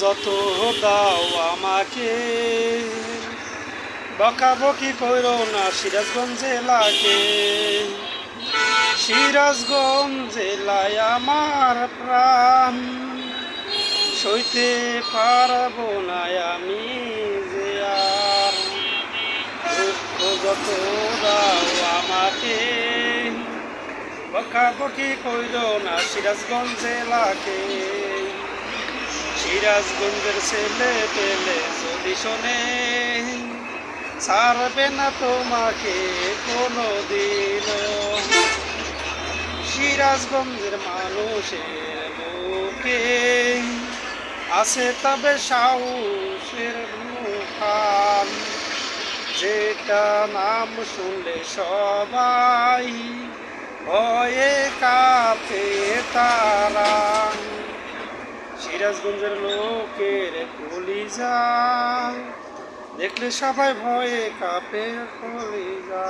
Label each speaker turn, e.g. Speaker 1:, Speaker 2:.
Speaker 1: যত দাও আমাকে। বকাবকি কইরো না সিরাজগঞ্জ জেলাকে সিরাজগঞ্জ জেলায় আমার প্রাণ। সইতে পারব না আমি যে আর। দুঃখ যত দাও আমাকে। বকাবকি কইল না সিরাজগঞ্জ জেলাকে সিরাজগঞ্জের ছেলে পেলে যদি শোনে, ছাড়বে না তোমাকে কোনো দিন সিরাজগঞ্জের মানুষের বুকে আছে তবে সাহসের মুখান। যেটা নাম শুনলে সবাই ভয়ে কাঁপে তারা। সিরাজগঞ্জের লোকের কলিজা দেখলে সবাই ভয়ে কাঁপে কলিজা।